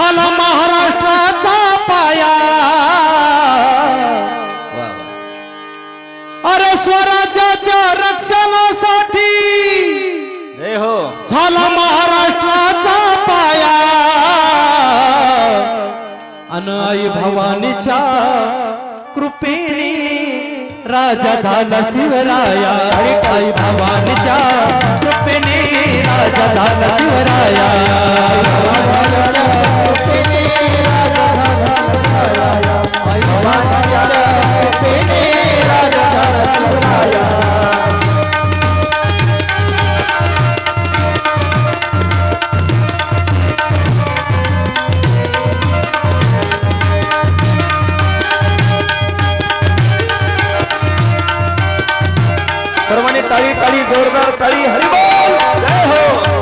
झाला महाराष्ट्राचा पाया. अरे स्वराज्याच्या रक्षणासाठी हो. झाला महाराष्ट्राचा पाया. अन आई भवानीच्या कृपेने राजा झाला शिवराया. आई भवानीच्या कृपेने राजा झाला शिवराया. टाळी टाळी जोरदार टाळी हरिबोल! जय हो!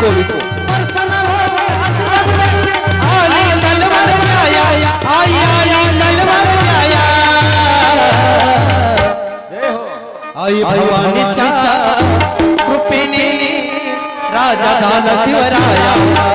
विको विको आली तलवार न्याया आई आली तलवार न्याया जय हो। आई भवानीच्या कृपेने राजा झाला शिवराया। आई भवानी